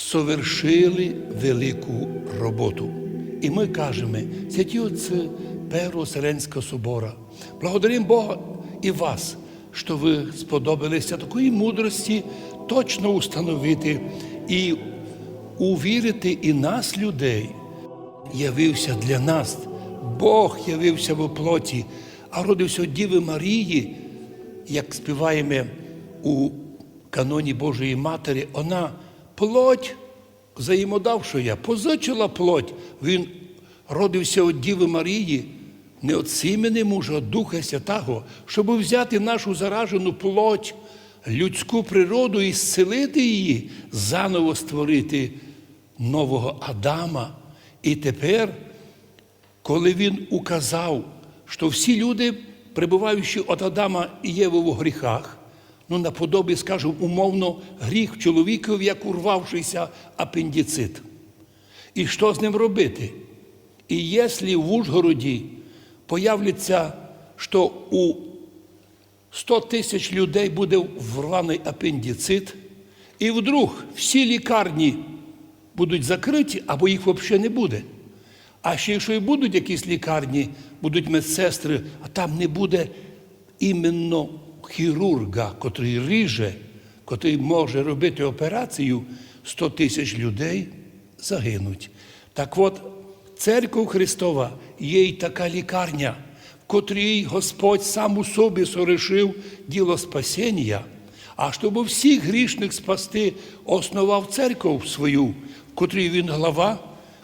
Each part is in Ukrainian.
совершили велику роботу. І ми кажемо, святі отці Первого Вселенського собора, благодаримо Бога і вас, що ви сподобалися такої мудрості точно установити і увірити і нас, людей, явився для нас. Бог явився в плоті, а родився Діви Марії, як співаємо у каноні Божої Матері, вона плоть взаємодавшая, позичила плоть. Він родився від Діви Марії, не від сімени мужа, Духа Святого, щоб взяти нашу заражену плоть, людську природу і зцілити її, заново створити нового Адама. І тепер, коли він указав, що всі люди, перебуваючи від Адама і Єви у гріхах, ну наподобі, скажімо, умовно, гріх чоловікові, як урвавшийся апендицит. І що з ним робити? І якщо в Ужгороді появляться, що у 100 тисяч людей буде врваний апендицит, і вдруг всі лікарні будуть закриті, або їх взагалі не буде. А ще якщо і будуть якісь лікарні, будуть медсестри, а там не буде іменно хірурга, котрий ріже, котрий може робити операцію, 100 тисяч людей загинуть. Так от, церква Христова є й така лікарня, в котрій Господь сам у собі сорішив діло спасіння, а щоб всіх грішних спасти, основав церкву свою, в котрій він глава,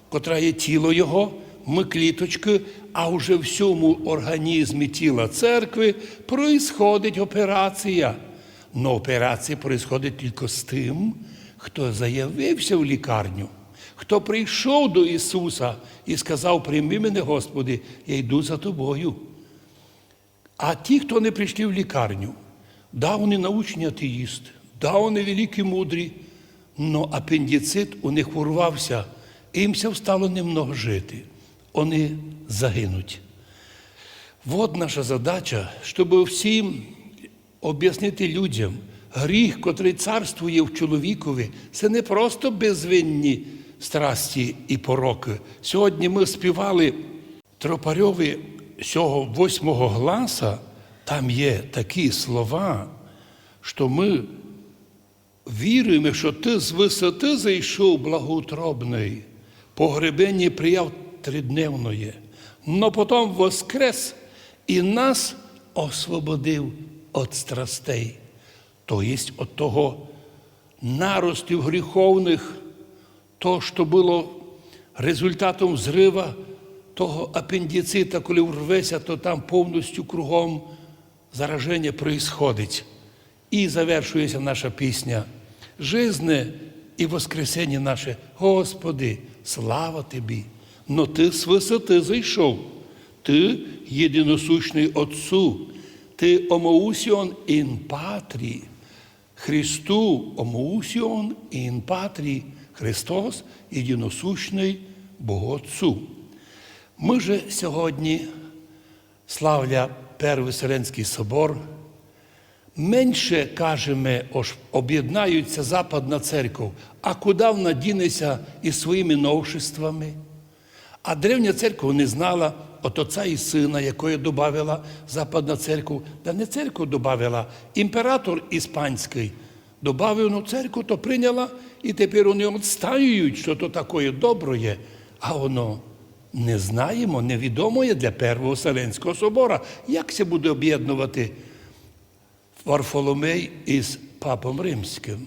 котра є тіло Його, ми кліточки, а вже в всьому організмі тіла церкви происходить операція. Но операція происходить тільки з тим, хто заявився в лікарню, хто прийшов до Ісуса і сказав: Прийми мене, Господи, я йду за тобою. А ті, хто не прийшли в лікарню, да, вони научні атеїсти, да, вони великі мудрі, но апендицит у них урвався, і їм ся встало немного жити. Вони загинуть. Вот наша задача, щоб всім об'яснити людям, гріх, котрий царствує в чоловікові, це не просто безвинні страсті і пороки. Сьогодні ми співали Тропарьові цього восьмого гласа, там є такі слова, що ми віруємо, що ти з висоти зайшов благоутробний, погребення прияв тридневної, но потім воскрес і нас освободив від страстей, то єсть від того наростів гріховних, то, що було результатом зрива того апендицита, коли урвеся, то там повністю кругом зараження происходить. І завершується наша пісня. Жизне і воскресення наше, Господи, слава Тобі! Но Ти з висоти зайшов, Ти єдиносущний Отцу, Ти омоусіон ін патрі, Христу омоусіон ін патрі, Христос єдиносущний Богу Отцу. Ми же сьогодні, славля Перший Вселенський собор, менше кажемо, об'єднаються Западна церква, а куди вона дінеться із своїми новшествами? А древня церква не знала от отця і сина, якої додавала Западна церква. Та не церкву додавала, імператор іспанський додав ну, церкву, то прийняла, і тепер вони відстаюють, що то таке добре, а воно не знаємо, невідомо є для Первого Вселенського собора. Як це буде об'єднувати Варфоломей із Папом Римським?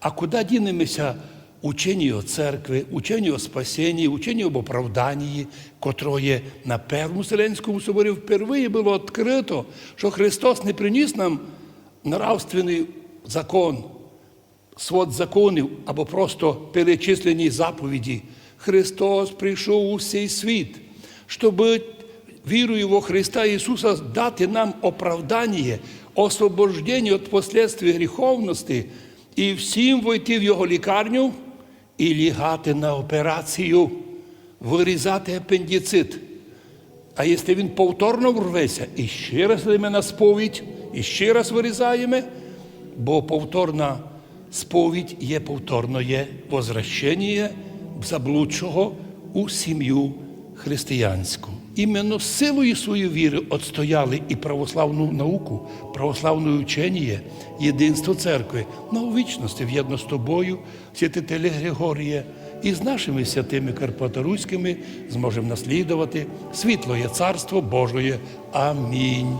А куди дінемося учені о церкви, учені о спасенні, учені об оправданні, котроє на Первому Вселенському соборі впервые було відкрито, що Христос не приніс нам нравственний закон, свод законів або просто перечислені заповіді. Христос прийшов у цей світ, щоб вірою во Христа Ісуса дати нам оправдання, освобождення від последствий гріховності і всім войти в Його лікарню і лягати на операцію, вирізати апендицит. А якщо він повторно врветься, і ще раз на сповідь, і ще раз вирізаємо, бо повторна сповідь є повторне возвращення заблудшого у сім'ю християнську. Іменно силою своєї віри отстояли і православну науку, православне учення, єдинство церкви на вічності в'єдно з тобою, святителі Григорія, і з нашими святими Карпаторуськими зможемо наслідувати світлоє Царство Божоє. Амінь.